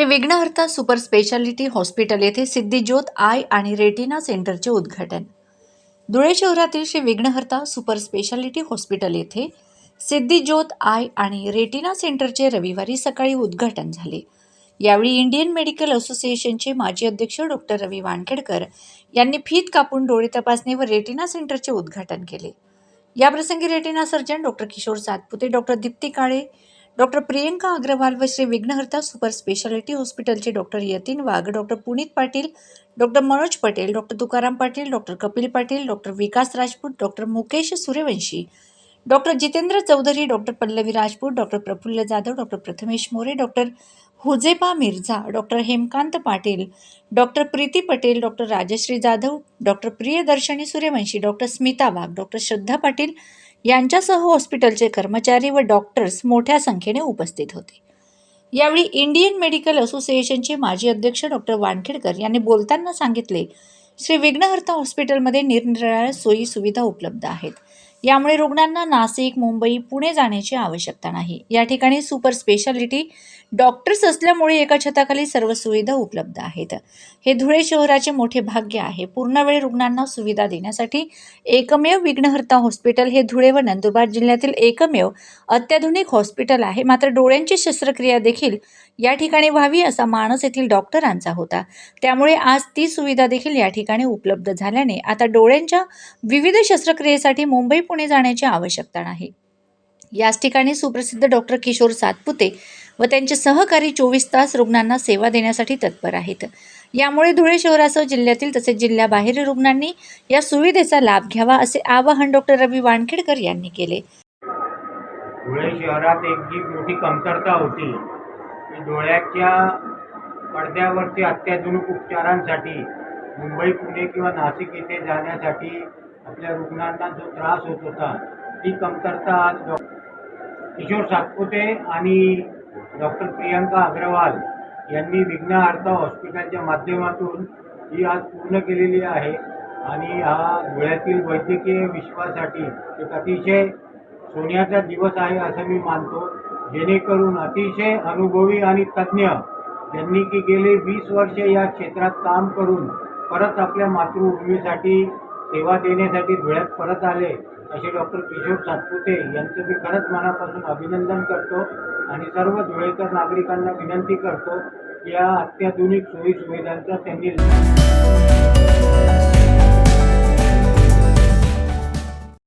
Shri Vighnaharta super speciality hospital येथे सिद्धिज्योत I आणि retina सेंटरचे उद्घाटन. धुळे शहरातील Shri Vighnaharta super speciality hospital येथे सिद्धिज्योत आय आणि रेटिना सेंटरचे रविवारी सकाळी उद्घाटन झाले. यावेळी इंडियन मेडिकल असोसिएशनचे माजी अध्यक्ष डॉक्टर रवी वानखेडकर यांनी फीत कापून डोळे तपासणी व रेटिना सेंटरचे उद्घाटन केले. याप्रसंगी retina surgeon doctor Kishore Satpute doctor Deepti Kale doctor Priyanka Agarwal व श्री विघ्नहर्ता सुपर स्पेशालिटी हॉस्पिटलचे doctor Yatin Wagh doctor Puneet Patil doctor Manoj Patel doctor Tukaram Patil doctor Kapil Patil doctor Vikas Rajput doctor Mukesh Suryavanshi doctor Jitendra Chaudhari doctor Pallavi Rajput doctor Praful Jadhav doctor Prathamesh More doctor Hujeba Mirza doctor Hemkant Patil doctor Preeti Patel doctor Rajshree Jadhav doctor Priyadarshini Suryavanshi doctor Smita Wagh doctor Shraddha Patil यांच्यासह हॉस्पिटलचे कर्मचारी व doctors मोठ्या संख्येने उपस्थित होते. यावेळी Indian medical असोसिएशनचे माजी अध्यक्ष डॉक्टर वानखेडकर यांनी बोलताना सांगितले श्री विघ्नहर्ता हॉस्पिटलमध्ये निरनिराळ्या सोयी सुविधा उपलब्ध आहेत. यामुळे रुग्णांना नाशिक मुंबई पुणे जाण्याची आवश्यकता नाही. या ठिकाणी सुपर स्पेशालिटी डॉक्टर्स असल्यामुळे एका छताखाली सर्व सुविधा उपलब्ध आहेत. हे धुळे शहराचे मोठे भाग्य आहे. पूर्णवेळ रुग्णांना सुविधा देण्यासाठी एकमेव विघ्नहर्ता हॉस्पिटल हे धुळे व नंदुरबार जिल्ह्यातील एकमेव अत्याधुनिक हॉस्पिटल आहे. मात्र डोळ्यांची शस्त्रक्रिया देखील या ठिकाणी व्हावी असा मानस येथील डॉक्टरांचा होता. त्यामुळे आज ती सुविधा देखील या ठिकाणी उपलब्ध झाल्याने आता डोळ्यांच्या विविध शस्त्रक्रियेसाठी मुंबई पुणे जाण्याची आवश्यकता नाही. याच ठिकाणी सुप्रसिद्ध डॉक्टर किशोर सातपुते व त्यांचे सहकारी चोवीस तास रुग्णांना सेवा देण्यासाठी तत्पर आहेत. यामुळे धुळे शहरासह जिल्ह्यातील तसेच जिल्ह्याबाहेरील रुग्णांनी या सुविधेचा लाभ घ्यावा असे आवाहन डॉक्टर रवी वानखेडकर यांनी केले. धुळे शहरात एक जी मोठी कमतरता होती डोळ्याच्या पडद्यावरती अत्याधुनिक उपचारांसाठी मुंबई पुणे किंवा नाशिक येथे जाण्यासाठी आपल्या रुग्णांना जो त्रास होत होता ती कमतरता आज डॉ. किशोर सातपुते आणि डॉक्टर प्रियंका अग्रवाल यांनी विघ्नहार्ता हॉस्पिटलच्या माध्यमातून ही आज पूर्ण केलेली आहे. आणि हा धुळ्यातील वैद्यकीय विश्वासाठी एक अतिशय सोन्याचा दिवस आहे असं मी मानतो. जेणेकरून अतिशय अनुभवी आणि तज्ज्ञ ज्यांनी की गेले वीस वर्षे या क्षेत्रात काम करून परत आपल्या मातृभूमीसाठी सेवा देण्यासाठी धुळ्यात परत आले असे डॉक्टर किशोर सातपुते यांचं मी खरंच मनापासून अभिनंदन करतो आणि सर्व धुळेकर नागरिकांना विनंती करतो या अत्याधुनिक सोयीसुविधांचा त्यांनी